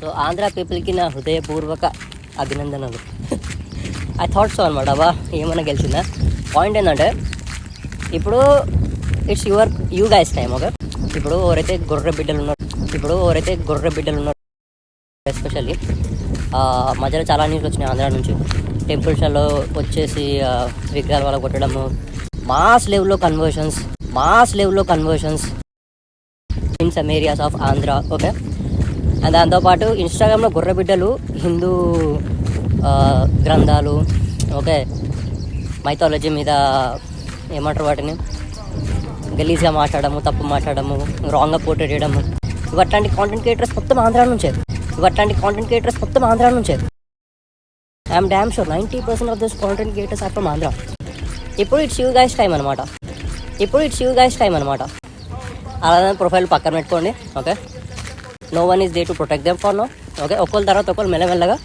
So Andhra పీపుల్కి నా హృదయపూర్వక అభినందనలు. ఐ థాట్ సో అనమాట అబ్బా ఏమన్నా గెలిచిందా? పాయింట్ ఏంటంటే ఇప్పుడు it's your you guys time okay ఇప్పుడు ఎవరైతే గొర్రె బిడ్డలు ఉన్నారు ఇప్పుడు ఎవరైతే గొర్రె బిడ్డలు ఉన్నారు ఎస్పెషల్లీ మధ్యలో చాలా న్యూస్ వచ్చినాయి ఆంధ్ర నుంచి. టెంపుల్స్లో వచ్చేసి విగ్రహాల వల్ల కొట్టడము మాస్ లెవెల్లో కన్వర్షన్స్ మాస్ లెవెల్లో conversions in some areas of Andhra okay దాంతోపాటు ఇన్స్టాగ్రామ్లో గుర్రబిడ్డలు హిందూ గ్రంథాలు ఓకే మైథాలజీ మీద ఏమంటారు వాటిని? గలీజ్గా మాట్లాడము తప్పు మాట్లాడము రాంగ్గా పోర్ట్రేట్ చేయడము. ఇవి అట్లాంటి కాంటెంట్ క్రియేటర్స్ మొత్తం ఆంధ్రా నుంచే. ఇవి అట్లాంటి కాంటెంట్ క్రియేటర్స్ మొత్తం ఆంధ్రా నుంచే. I'm damn sure ninety percent of this content creators are from Andhra. ఇప్పుడు ఇట్స్ యూ గైస్ టైం అనమాట ఇప్పుడు ఇట్స్ యూ గైస్ టైం అనమాట అలానే ప్రొఫైల్ పక్కన పెట్టుకోండి okay? No one is there to protect them for no okay ఒకళ్ళ తర్వాత ఒకళ్ళు మెల్లమెల్లగా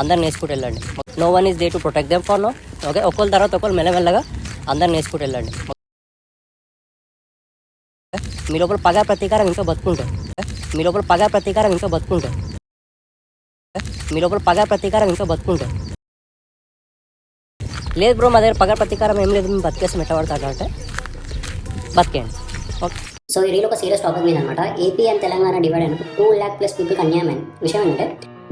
అందరిని వేసుకుంటూ వెళ్ళండి. No one is there to protect them for no okay ఒకళ్ళ తర్వాత ఒకళ్ళు మెల్లమెల్లగా అందరిని నేర్చుకుంటూ వెళ్ళండి. మీ లోపల పగ ప్రతీకారం ఇంకా బతుకుంటాం మీ లోపల పగ ప్రతీకారం ఇంకా బతుకుంటాం మీ లోపల పగ ప్రతీకారం ఇంకా బతుకుంటాం లేదు బ్రో మా దగ్గర పగ ప్రతీకారం ఏం లేదు. మేము బతికేసి మెట్టబడతాడు అంటే బతికేయండి. ఓకే. సో ఈ రీల్ ఒక సీరియస్ టాపిక్ మీద అనమాట ఏపీ అండ్ తెలంగాణ డివైడ్ అయినప్పుడు టూ ల్యాక్ ప్లస్ పీపుల్ అన్యాయమైన విషయం ఏంటంటే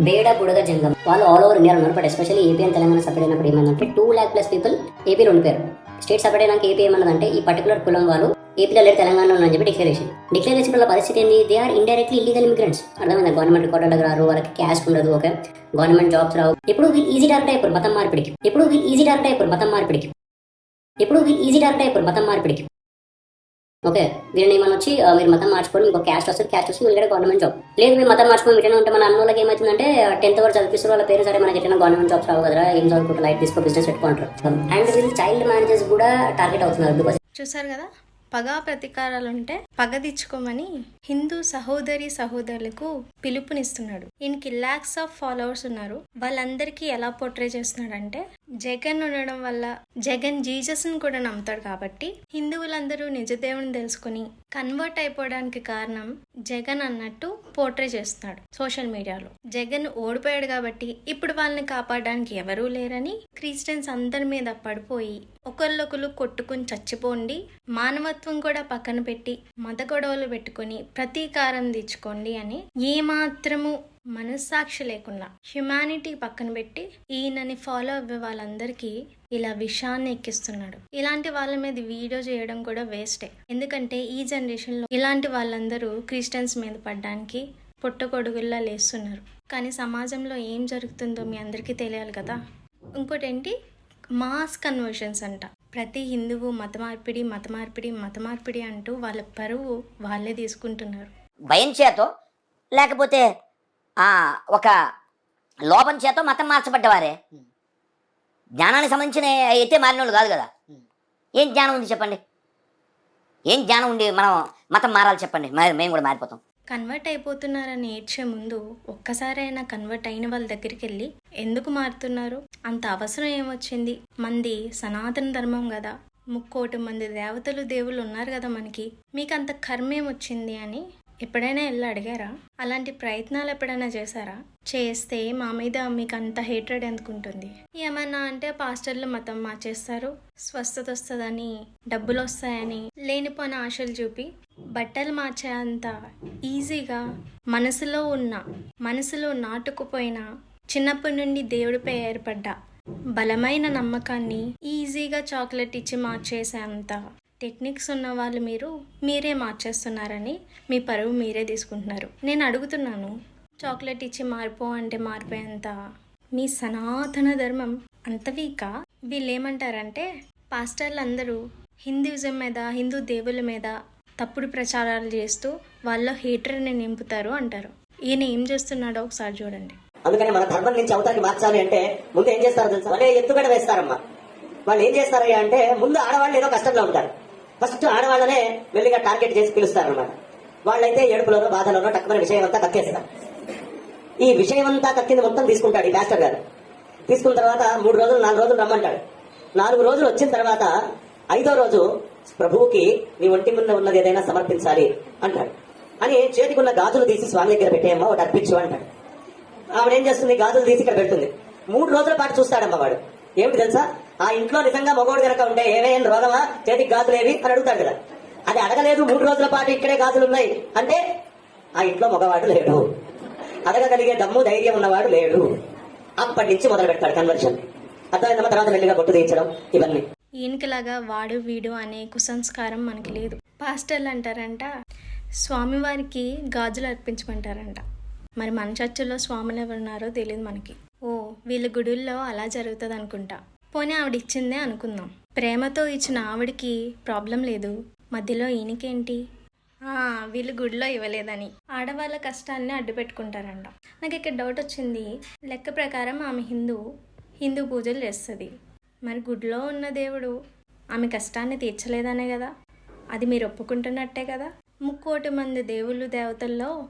బేడ బుడగ జంగం వాళ్ళు ఆల్ ఓవర్ ఇండియా ఉన్నారు. But especially AP and Telangana separate అయినప్పుడు ఏమైందంటే టూ ల్యాక్ ప్లస్ పీపుల్ ఏపీలో ఉండిపోయారు. స్టేట్ సపరేట్ అయినాక ఏపీ ఏమన్నదంటే ఈ పర్టికులర్ కులం వాళ్ళు ఏపీలో లేదు తెలంగాణలో ఉన్నారని చెప్పి డిక్లరేషన్ డిక్లరేషన్ వల్ల పరిస్థితి ఏంటి they are indirectly illegal immigrants అర్థమైందా? గవర్నమెంట్ రికార్డులకు రారు వాళ్ళకి క్యాస్ట్ ఉండదు ఓకే గవర్నమెంట్ జాబ్స్ రావు. ఇప్పుడు వీళ్ళు ఈజీ టార్గెట్ అయిపోరు మతం మార్పిడికి. ఇప్పుడు వీళ్ళు ఈజీ టార్గెట్ అయిపోరు మతం మార్పిడికి. ఇప్పుడు వీళ్ళు ఈజీ టార్గెట్ అయిపోరు మతం మార్పిడికి. ఓకే. వీళ్ళని మనం వచ్చి మీరు మతం మార్చుకొని ఇంకో క్యాస్ట్ వస్తుంది క్యాస్ట్ వస్తుంది వీళ్ళకి గవర్నమెంట్ జాబ్ లేదు మీరు మతం మార్చుకొని వీటిలో ఉంటే మన అన్నోళ్ళకి ఏమవుతుందంటే టెన్త్ వరకు చదివిస్తారు వాళ్ళ పేరు సరే మనకి ఎట్లా గవర్నమెంట్ జాబ్స్ రావు కదా ఏం చదువుకుంటారు లైట్ తీసుకో బిజినెస్ పెట్టుకుంటారు. అండ్ వీళ్ళు చైల్డ్ మ్యారేజెస్ కూడా టార్గెట్ అవుతున్నారు బికాస్ చూసారు కదా? పగ ప్రతీకారాలుంటే పగ పగదిచ్చుకోమని హిందూ సహోదరి సహోదరులకు పిలుపునిస్తున్నాడు. ఈయనకి లాక్స్ ఆఫ్ ఫాలోవర్స్ ఉన్నారు. వాళ్ళందరికీ ఎలా పోర్ట్రే చేస్తున్నాడంటే జగన్ ఉండడం వల్ల జగన్ జీజస్ని కూడా నమ్ముతాడు కాబట్టి హిందువులందరూ నిజదేవుని తెలుసుకుని కన్వర్ట్ అయిపోవడానికి కారణం జగన్ అన్నట్టు పోర్ట్రే చేస్తున్నాడు సోషల్ మీడియాలో జగన్ ఓడిపోయాడు కాబట్టి ఇప్పుడు వాళ్ళని కాపాడడానికి ఎవరూ లేరని క్రిస్టియన్స్ అందరి మీద పడిపోయి ఒకళ్ళొకరు కొట్టుకుని చచ్చిపోండి మానవత్వం కూడా పక్కన పెట్టి మత గొడవలు పెట్టుకుని ప్రతీకారం తెచ్చుకోండి అని ఏమాత్రము మనస్సాక్షి లేకుండా హ్యుమానిటీ పక్కన పెట్టి ఈయనని ఫాలో అవ్వే వాళ్ళందరికీ ఇలా విషాన్ని ఎక్కిస్తున్నాడు. ఇలాంటి వాళ్ళ మీద వీడియో చేయడం కూడా వేస్టే ఎందుకంటే ఈ జనరేషన్లో ఇలాంటి వాళ్ళందరూ క్రిస్టియన్స్ మీద పడ్డానికి పుట్టగొడుగుల్లా లేస్తున్నారు. కానీ సమాజంలో ఏం జరుగుతుందో మీ అందరికీ తెలియాలి కదా? ఇంకోటి ఏంటి మాస్ కన్వర్షన్స్ అంట. ప్రతి హిందువు మత మార్పిడి మత మార్పిడి మత మార్పిడి అంటూ వాళ్ళ పరువు వాళ్ళే తీసుకుంటున్నారు. భయం చేతో లేకపోతే ఒక లోపం చేతో మతం మార్చబడ్డవారే? జ్ఞానానికి సంబంధించిన అయితే మారిన వాళ్ళు కాదు కదా? ఏం జ్ఞానం ఉంది చెప్పండి? ఏం జ్ఞానం ఉండి మనం మతం మారాలి చెప్పండి? మరి మేము కూడా మారిపోతాం. కన్వర్ట్ అయిపోతున్నారని ఏడ్చే ముందు ఒక్కసారైనా కన్వర్ట్ అయిన వాళ్ళ దగ్గరికి వెళ్ళి ఎందుకు మారుతున్నారు? అంత అవసరం ఏమొచ్చింది? మంది సనాతన ధర్మం కదా. ముక్కోటి మంది దేవతలు దేవుళ్ళు ఉన్నారు కదా మనకి. మీకు అంత కర్మేమొచ్చింది అని ఎప్పుడైనా వెళ్ళి అడిగారా? అలాంటి ప్రయత్నాలు ఎప్పుడైనా చేశారా? చేస్తే మా మీద మీకు అంత హేట్రెడ్ ఎందుకుంటుంది? ఏమన్నా అంటే పాస్టర్లు మతం మార్చేస్తారు స్వస్థత వస్తుందని డబ్బులు వస్తాయని లేనిపోని ఆశలు చూపి బట్టలు మార్చేంత ఈజీగా మనసులో ఉన్న మనసులో నాటుకుపోయిన చిన్నప్పటి నుండి దేవుడిపై ఏర్పడ్డ బలమైన నమ్మకాన్ని ఈజీగా చాక్లెట్ ఇచ్చి మార్చేసేంత టెక్నిక్స్ ఉన్న వాళ్ళు మీరు మీరే మార్చేస్తున్నారని మీ పరువు మీరే తీసుకుంటున్నారు. నేను అడుగుతున్నాను చాక్లెట్ ఇచ్చి మారిపో అంటే మారిపోయేంత మీ సనాతన ధర్మం అంత వీకా? వీళ్ళు ఏమంటారంటే పాస్టర్లు అందరూ హిందూయిజం మీద హిందూ దేవుల మీద తప్పుడు ప్రచారాలు చేస్తూ వాళ్ళ హీటర్ని నింపుతారు అంటారు. ఈయన ఏం చేస్తున్నాడో ఒకసారి చూడండి. అందుకని మన ధర్మం నుంచి అవతారికి మార్చాలి అంటే ముందు ఏం చేస్తారో తెలుసా? వాళ్ళే ఎత్తుగడ వేస్తారమ్మా. వాళ్ళు ఏం చేస్తారయ్యా అంటే ముందు ఆడవాళ్ళు ఏదో కష్టంలో ఉంటారు. ఫస్ట్ ఆడవాళ్ళనే వెళ్ళిగా టార్గెట్ చేసి పిలుస్తారు అనమాట వాళ్ళైతే ఏడుపులోనో బాధలోనో టక్కున విషయం అంతా కక్కేస్తారు. ఈ విషయం అంతా కక్కింది మొత్తం తీసుకుంటాడు ఈ మాస్టర్ గారు. తీసుకున్న తర్వాత మూడు రోజులు నాలుగు రోజులు రమ్మంటాడు. నాలుగు రోజులు వచ్చిన తర్వాత ఐదో రోజు ప్రభువుకి నీ ఒంటి ముందు ఉన్నది ఏదైనా సమర్పించాలి అంటాడు. అని చేతికున్న గాజులు తీసి స్వామి దగ్గర పెట్టేయమ్మా ఒకటి అర్పించు అంటాడు. ఆవిడ ఏం చేస్తుంది? గాజులు తీసి ఇక్కడ పెడుతుంది. మూడు రోజుల పాటు చూస్తాడమ్మా వాడు. ఏమిటి తెలుసా? ఆ ఇంట్లో నిజంగా మగోడు కనుక ఉంటే ఏమేం రోగమా? చేతికి గాజులు అని అడుగుతాడు కదా. అది అడగలేదు మూడు రోజుల పాటు ఇక్కడే గాజులు ఉన్నాయి. అంటే ఆ ఇంట్లో మగవాడు లేడు. అడగగలిగే దమ్ము ధైర్యం ఉన్నవాడు లేడు. అప్పటి నుంచి మొదలు పెడతాడు కన్వర్షన్ అర్థమైందమ్మా? తర్వాత మెల్లిగా బొట్టు తీయించడం ఇవన్నీ. ఈయనకిలాగా వాడు వీడు అనే కుసంస్కారం మనకి లేదు. పాస్టర్లు అంటారంట స్వామివారికి గాజులు అర్పించమంటారంట. మరి మన చర్చిలో స్వాములు ఎవరున్నారో తెలియదు మనకి. ఓ వీళ్ళ గుడుల్లో అలా జరుగుతుంది అనుకుంటా పోనీ ఆవిడ ఇచ్చిందే అనుకుందాం. ప్రేమతో ఇచ్చిన ఆవిడకి ప్రాబ్లం లేదు. మధ్యలో ఈయనకేంటి? ఆ, వీళ్ళు గుడిలో ఇవ్వలేదని. ఆడవాళ్ళ కష్టాన్ని అడ్డు పెట్టుకుంటారంట నాకు ఇక్కడ డౌట్ వచ్చింది. లెక్క ప్రకారం ఆమె హిందూ. హిందూ పూజలు చేస్తుంది. మరి గుడిలో ఉన్న దేవుడు ఆమె కష్టాన్ని తీర్చలేదనే కదా? అది మీరు ఒప్పుకుంటున్నట్టే కదా? ముక్కోటి మంది దేవుళ్ళు దేవతల్లో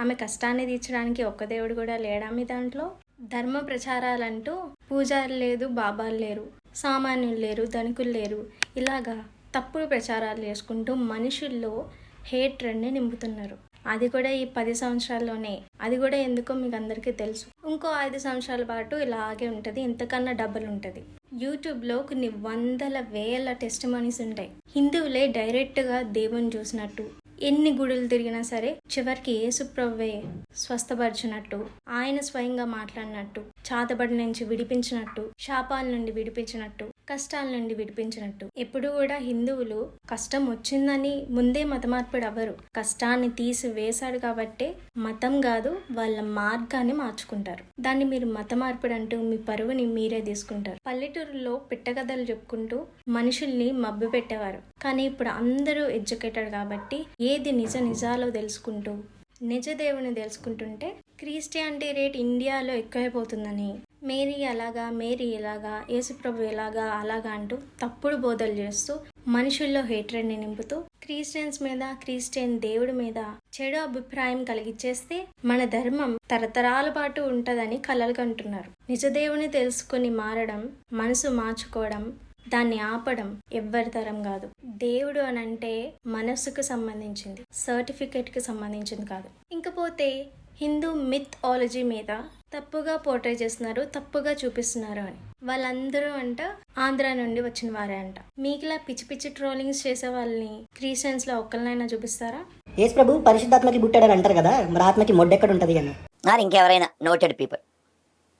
ఆమె కష్టాన్ని తీర్చడానికి ఒక్క దేవుడు కూడా లేడా మీ దాంట్లో? ధర్మ ప్రచారాలంటూ పూజారులు లేదు బాబాలు లేరు సామాన్యులు లేరు ధనికులు లేరు. ఇలాగా తప్పుడు ప్రచారాలు చేసుకుంటూ మనుషుల్లో హేట్రెడ్ని నింపుతున్నారు. అది కూడా ఈ పది సంవత్సరాల్లోనే. అది కూడా ఎందుకో మీకు అందరికీ తెలుసు. ఇంకో ఐదు సంవత్సరాల పాటు ఇలాగే ఉంటుంది. ఇంతకన్నా డబ్బులు ఉంటుంది. యూట్యూబ్లో కొన్ని వందల వేల టెస్ట్ మనీస్ ఉంటాయి. హిందువులే డైరెక్ట్గా దేవుని చూసినట్టు. ఎన్ని గుడులు తిరిగినా సరే చివరికి యేసుప్రవ్వే స్వస్థపరిచినట్టు ఆయన స్వయంగా మాట్లాడినట్టు చాతబడి నుంచి విడిపించినట్టు శాపాల నుండి విడిపించినట్టు కష్టాల నుండి విడిపించినట్టు. ఎప్పుడు కూడా హిందువులు కష్టం వచ్చిందని ముందే మతమార్పిడు అవ్వరు. కష్టాన్ని తీసి వేశాడు కాబట్టే మతం కాదు వాళ్ళ మార్గాన్ని మార్చుకుంటారు. దాన్ని మీరు మతమార్పిడు అంటూ మీ పరువుని మీరే తీసుకుంటారు. పల్లెటూరులో పిట్టకథలు చెప్పుకుంటూ మనుషుల్ని మబ్బు పెట్టేవారు కానీ ఇప్పుడు అందరూ ఎడ్యుకేటెడ్ కాబట్టి ఏది నిజ నిజాలో తెలుసుకుంటూ నిజ దేవుని తెలుసుకుంటుంటే క్రిస్టియానిటీ రేట్ ఇండియాలో ఎక్కువైపోతుందని మేరీ అలాగా మేరీ ఇలాగా యేసుప్రభు ఇలాగా అలాగా అంటూ తప్పుడు బోధలు చేస్తూ మనుషుల్లో హేట్రెడ్ని నింపుతూ క్రిస్టియన్స్ మీద క్రిస్టియన్ దేవుడి మీద చెడు అభిప్రాయం కలిగించేస్తే మన ధర్మం తరతరాల పాటు ఉంటుందని కలలు కంటున్నారు. నిజదేవుని తెలుసుకుని మారడం మనసు మార్చుకోవడం దాన్ని ఆపడం ఎవ్వరి తరం కాదు. దేవుడు అని అంటే మనస్సుకు సంబంధించింది సర్టిఫికేట్కి సంబంధించింది కాదు. ఇంకపోతే హిందూ మిథాలజీ మీద తప్పుగా పోర్ట్రే చేస్తున్నారు తప్పుగా చూపిస్తున్నారు అని. వాళ్ళందరూ అంట ఆంధ్ర నుండి వచ్చిన వారే అంట. మీకులా పిచ్చి పిచ్చి ట్రోలింగ్స్ చేసే వాళ్ళని క్రిస్టియన్స్లో ఒక్కరినైనా చూపిస్తారా? యేసు ప్రభు పరిశుద్ధాత్మకి పుట్టాడని అంటారు కదా మరి ఆత్మకి మొడ్డెక్కడ ఉంటుంది అని. ఆర్ ఇంకెవరైనా noted people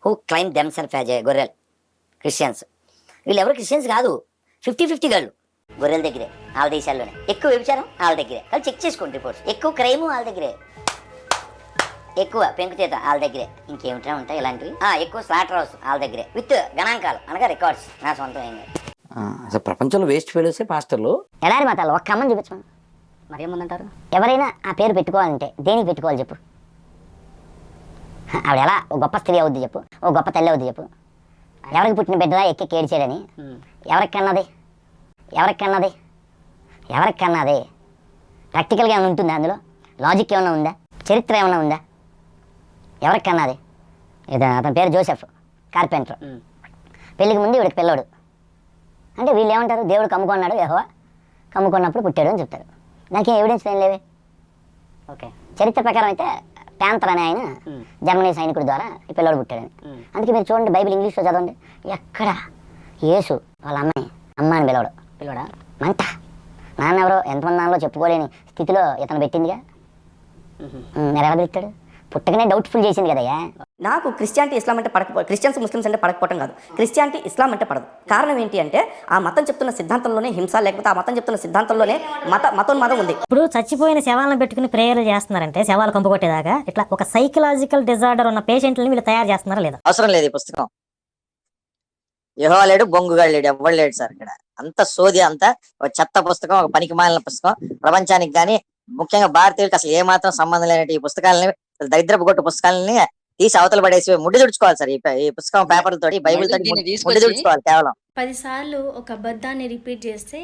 who claim them self as a గొర్రెల్ Christians. వీళ్ళు ఎవరు క్రిస్టియన్స్ కాదు. ఫిఫ్టీ ఫిఫ్టీ గాళ్ళు గొర్రెల దగ్గరే వాళ్ళ దేశాల్లోనే. ఎక్కువ వ్యభిచారం వాళ్ళ దగ్గరే. కానీ చెక్ చేసుకోండి రిపోర్ట్స్ ఎక్కువ క్రైమ్ వాళ్ళ దగ్గరే. ఎక్కువ పెంకుతీత వాళ్ళ దగ్గరే. ఇంకేమిటా ఉంటాయి ఇలాంటివి? ఆ, ఎక్కువ స్లాటర్ హౌస్ వాళ్ళ దగ్గరే. విత్ గణాంకాలు అనగా రికార్డ్స్ నా సొంతం ఏం కాదు. ఆ, అసలు ప్రపంచంలో వేస్ట్ ఫెలోసే పాస్టర్లు ఎడారి మతాలు ఒక్క అమ్మని చూపించమని. మరి ఏముందంటారు? ఎవరైనా ఆ పేరు పెట్టుకోవాలంటే దేనికి పెట్టుకోవాలి చెప్పు? ఆవిడ ఎలా? ఓ గొప్ప స్త్రీ అవుద్ది చెప్పు. ఓ గొప్ప తల్లి అవుద్ది చెప్పు. ఎవరికి పుట్టిన బిడ్డలా ఎక్కి కేడిచాడని ఎవరికి కన్నది ఎవరికి కన్నది ఎవరికి కన్నది ప్రాక్టికల్గా ఏమైనా ఉంటుందా అందులో? లాజిక్ ఏమైనా ఉందా? చరిత్ర ఏమైనా ఉందా? ఎవరికి కన్నది ఇది అతని పేరు జోసెఫ్ కార్పెంటర్. పెళ్ళికి ముందు వీడికి పిల్లోడు. అంటే వీళ్ళు ఏమంటారు దేవుడు కమ్ముకున్నాడు యెహోవా కమ్ముకున్నప్పుడు పుట్టాడు అని చెప్తారు. దానికి ఎవిడెన్స్ ఏం లేవే ఓకే. చరిత్ర ప్రకారం అయితే ప్యాంతర్ అనే ఆయన జర్మనీ సైనికుడి ద్వారా ఈ పిల్లోడు పుట్టాడని. అందుకే మీరు చూడండి బైబిల్ ఇంగ్లీష్లో చదవండి. ఎక్కడ? యేసు వాళ్ళ అమ్మాయి అమ్మ అని పిలవడు. పిల్లడా మంట. నాన్న ఎవరో ఎంతమంది నాన్నలో చెప్పుకోలేని స్థితిలో ఇతను పెట్టిందిగా. పిలుస్తాడు పుట్టకనే డౌట్ఫుల్ చేసింది కదయ్యా. నాకు క్రిస్టియానిటీ ఇస్లాం అంటే పడకపో క్రిస్టియన్స్ ముస్లిమ్స్ అంటే పడకపోవటం కాదు. క్రిస్టియానిటీ ఇస్లాం అంటే పడదు. కారణం ఏంటి అంటే ఆ మతం చెప్తున్న సిద్ధాంతంలోనే హింస లేకపోతే ఆ మతం చెప్తున్న సిద్ధాంతంలోనే మత మతోన్మాదం ఉంది. ఇప్పుడు చచ్చిపోయిన శవాలను పెట్టుకుని ప్రేయర్లు చేస్తున్నారంటే శవాలు కంపుకొట్టేదాకా ఇట్లా ఒక సైకలాజికల్ డిజార్డర్ ఉన్న పేషెంట్ని వీళ్ళు తయారు చేస్తున్నారా లేదా? అవసరం లేదు ఈ పుస్తకం. యహో లేడు బొంగుగాడు లేడు ఎవ్వడు లేడు సార్ ఇక్కడ. అంత సోది అంతా ఒక చెత్త పుస్తకం ఒక పనికి మాలిన పుస్తకం. ప్రపంచానికి కానీ ముఖ్యంగా భారతీయులకు అసలు ఏమాత్రం సంబంధం లేనట్టు ఈ పుస్తకాలని దరిద్రపు కొట్టు పుస్తకాలని తీసి అవతల పడేసి ముడ్డి తుడుచుకోవాలి సార్. ఈ పుస్తకం పేపర్లతో బైబిల్ తోటి ముడ్డి తుడుచుకోవాలి కేవలం. పదిసార్లు ఒక అబద్ధాన్ని రిపీట్ చేస్తే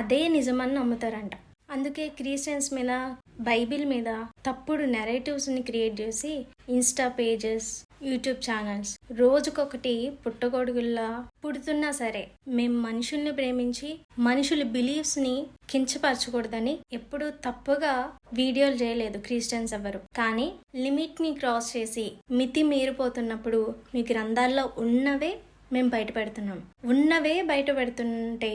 అదే నిజమని నమ్ముతారంట. అందుకే క్రిస్టియన్స్ మీద బైబిల్ మీద తప్పుడు నెరేటివ్స్ని క్రియేట్ చేసి ఇన్స్టా పేజెస్ యూట్యూబ్ ఛానల్స్ రోజుకొకటి పుట్టగొడుగుల్లా పుడుతున్నా సరే మేము మనుషుల్ని ప్రేమించి మనుషుల బిలీఫ్స్ని కించపరచకూడదని ఎప్పుడూ తప్పుగా వీడియోలు చేయలేదు క్రిస్టియన్స్ ఎవరు కానీ లిమిట్ని క్రాస్ చేసి మితి మీరిపోతున్నప్పుడు మీ గ్రంథాల్లో ఉన్నవే మేము బయటపెడుతున్నాం. ఉన్నవే బయట పెడుతుంటే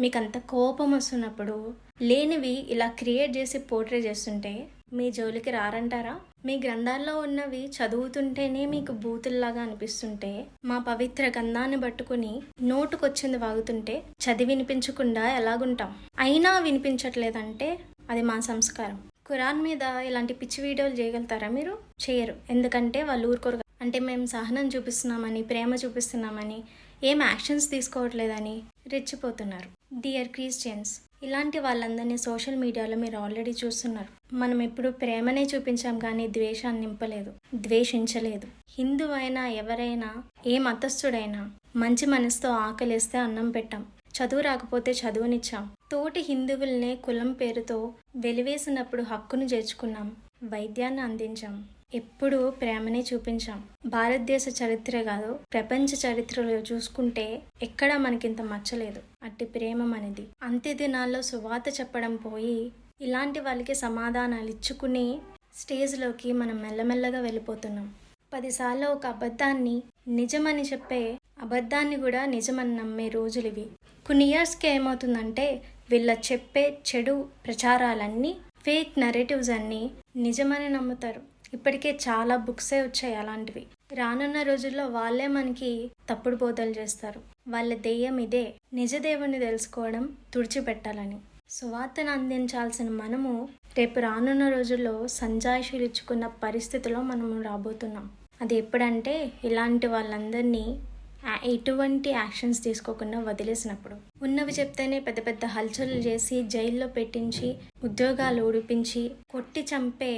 మీకు అంత కోపం వస్తున్నప్పుడు లేనివి ఇలా క్రియేట్ చేసి పోర్ట్రే చేస్తుంటే మీ జోలికి రారంటారా? మీ గ్రంథాల్లో ఉన్నవి చదువుతుంటేనే మీకు బూతుల్లాగా అనిపిస్తుంటే మా పవిత్ర గంధాన్ని పట్టుకుని నోటుకొచ్చింది వాగుతుంటే చదివి వినిపించకుండా ఎలాగుంటాం? అయినా వినిపించట్లేదంటే అది మా సంస్కారం. ఖురాన్ మీద ఇలాంటి పిచ్చి వీడియోలు చేయగలుగుతారా మీరు? చేయరు. ఎందుకంటే వాళ్ళు ఊరుకోరు. అంటే మేము సహనం చూపిస్తున్నామని ప్రేమ చూపిస్తున్నామని ఏం యాక్షన్స్ తీసుకోవట్లేదని రెచ్చిపోతున్నారు. డియర్ క్రిస్టియన్స్ ఇలాంటి వాళ్ళందరినీ సోషల్ మీడియాలో మీరు ఆల్రెడీ చూస్తున్నారు. మనం ఎప్పుడు ప్రేమనే చూపించాం కానీ ద్వేషాన్ని నింపలేదు ద్వేషించలేదు. హిందూ అయినా ఎవరైనా ఏ మతస్థుడైనా మంచి మనసుతో ఆకలిస్తే అన్నం పెట్టాం చదువు రాకపోతే చదువునిచ్చాం తోటి హిందువుల్నే కులం పేరుతో వెలివేసినప్పుడు హక్కును చేర్చుకున్నాం వైద్యాన్ని అందించాం ఎప్పుడూ ప్రేమనే చూపించాం. భారతదేశ చరిత్ర కాదు ప్రపంచ చరిత్రలో చూసుకుంటే ఎక్కడా మనకింత మచ్చలేదు. అట్టి ప్రేమ మనది. అంత్య దినాల్లో సువాత చెప్పడం పోయి ఇలాంటి వాళ్ళకి సమాధానాలు ఇచ్చుకుని స్టేజ్లోకి మనం మెల్లమెల్లగా వెళ్ళిపోతున్నాం. పదిసార్లు ఒక అబద్ధాన్ని నిజమని చెప్పే అబద్ధాన్ని కూడా నిజమని నమ్మే రోజులు ఇవి. కొన్ని ఇయర్స్కి ఏమవుతుందంటే వీళ్ళ చెప్పే చెడు ప్రచారాలన్నీ ఫేక్ నరేటివ్స్ అన్నీ నిజమని నమ్ముతారు. ఇప్పటికే చాలా బుక్సే వచ్చాయి అలాంటివి. రానున్న రోజుల్లో వాళ్ళే మనకి తప్పుడు బోధలు చేస్తారు. వాళ్ళ దెయ్యం ఇదే. నిజ దేవుణ్ణి తెలుసుకోవడం తుడిచిపెట్టాలని. సువార్తను అందించాల్సిన మనము రేపు రానున్న రోజుల్లో సంజాయిషులు ఇచ్చుకున్న పరిస్థితిలో మనము రాబోతున్నాం. అది ఎప్పుడంటే ఇలాంటి వాళ్ళందరినీ ఎటువంటి యాక్షన్స్ తీసుకోకుండా వదిలేసినప్పుడు. ఉన్నవి చెప్తేనే పెద్ద పెద్ద హల్చల్ చేసి జైల్లో పెట్టించి ఉద్యోగాలు ఊడిపించి కొట్టి చంపే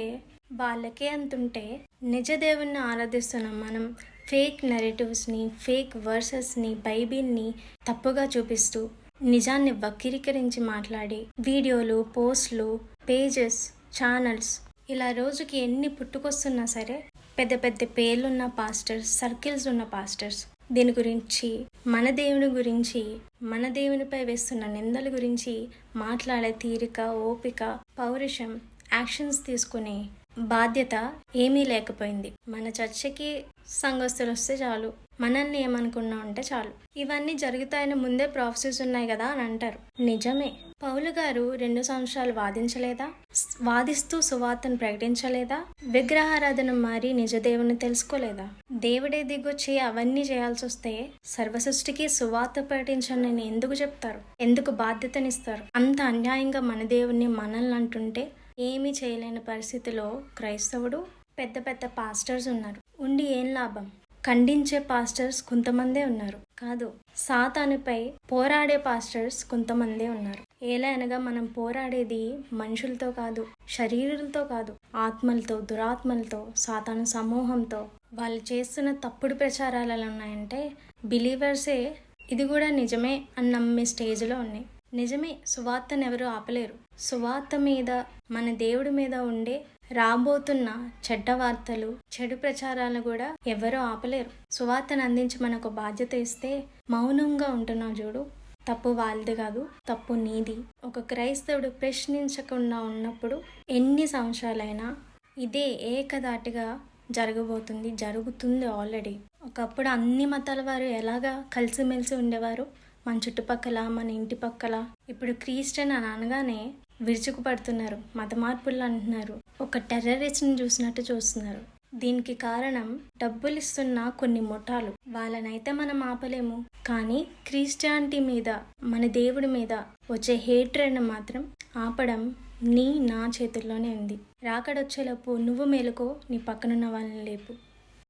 వాళ్ళకే అంతుంటే నిజ దేవుణ్ణి ఆరాధిస్తున్న మనం. ఫేక్ నెరేటివ్స్ని ఫేక్ వర్సెస్ని బైబిల్ని తప్పుగా చూపిస్తూ నిజాన్ని వక్రీకరించి మాట్లాడి వీడియోలు పోస్ట్లు పేజెస్ ఛానల్స్ ఇలా రోజుకి ఎన్ని పుట్టుకొస్తున్నా సరే పెద్ద పెద్ద పేర్లున్న పాస్టర్స్ సర్కిల్స్ ఉన్న పాస్టర్స్ దీని గురించి మన దేవుని గురించి మన దేవునిపై వేస్తున్న నిందల గురించి మాట్లాడే తీరిక ఓపిక పౌరుషం యాక్షన్స్ తీసుకునే బాధ్యత ఏమీ లేకపోయింది. మన చర్చకి సంఘస్థులు వస్తే చాలు. మనల్ని ఏమనుకున్నా ఉంటే చాలు. ఇవన్నీ జరుగుతాయని ముందే ప్రాఫెసెస్ ఉన్నాయి కదా అని అంటారు. నిజమే. పౌలు గారు రెండు సంవత్సరాలు వాదించలేదా? వాదిస్తూ సువార్తను ప్రకటించలేదా? విగ్రహారాధన మారి నిజదేవుని తెలుసుకోలేదా? దేవుడే దిగొచ్చి అవన్నీ చేయాల్సి వస్తే సర్వసృష్టికి సువార్త ప్రకటించండి ఎందుకు చెప్తారు? ఎందుకు బాధ్యతనిస్తారు? అంత అన్యాయంగా మన దేవుణ్ణి మనల్ని అంటుంటే ఏమీ చేయలేని పరిస్థితిలో క్రైస్తవుడు పెద్ద పెద్ద పాస్టర్స్ ఉన్నారు. ఉండి ఏం లాభం? ఖండించే పాస్టర్స్ కొంతమందే ఉన్నారు. కాదు సాతానుపై పోరాడే పాస్టర్స్ కొంతమందే ఉన్నారు. ఎలా అనగా మనం పోరాడేది మనుషులతో కాదు శరీరాలతో కాదు ఆత్మలతో దురాత్మలతో సాతాను సమూహంతో. వాళ్ళు చేస్తున్న తప్పుడు ప్రచారాలు ఎలా ఉన్నాయంటే బిలీవర్సే ఇది కూడా నిజమే అని నమ్మే స్టేజ్లో ఉన్నాయి. నిజమే సువార్తను ఎవరు ఆపలేరు. సువార్త మీద మన దేవుడి మీద ఉండే రాబోతున్న చెడ్డ వార్తలు చెడు ప్రచారాలు కూడా ఎవరూ ఆపలేరు. సువార్తను అందించి మనకు బాధ్యత ఇస్తే మౌనంగా ఉంటున్నావు చూడు. తప్పు వాళ్ళది కాదు తప్పు నీది. ఒక క్రైస్తవుడు ప్రశ్నించకుండా ఉన్నప్పుడు ఎన్ని సంవత్సరాలైనా ఇదే ఏకదాటిగా జరగబోతుంది జరుగుతుంది ఆల్రెడీ. ఒకప్పుడు అన్ని మతాల వారు ఎలాగా కలిసిమెలిసి ఉండేవారు? మన చుట్టుపక్కల మన ఇంటి పక్కల. ఇప్పుడు క్రిస్టియన్ అని అనగానే విరుచుకుపడుతున్నారు మత మార్పులు అంటున్నారు. ఒక టెర్రరిస్ట్ని చూసినట్టు చూస్తున్నారు. దీనికి కారణం డబ్బులు ఇస్తున్న కొన్ని ముఠాలు. వాళ్ళనైతే మనం ఆపలేము. కానీ క్రిస్టియానిటీ మీద మన దేవుడి మీద వచ్చే హేట్రెడ్ని మాత్రం ఆపడం నీ నా చేతుల్లోనే ఉంది. రాకడొచ్చేలోపు నువ్వు మేలుకో నీ పక్కనున్న వాళ్ళని లేపు.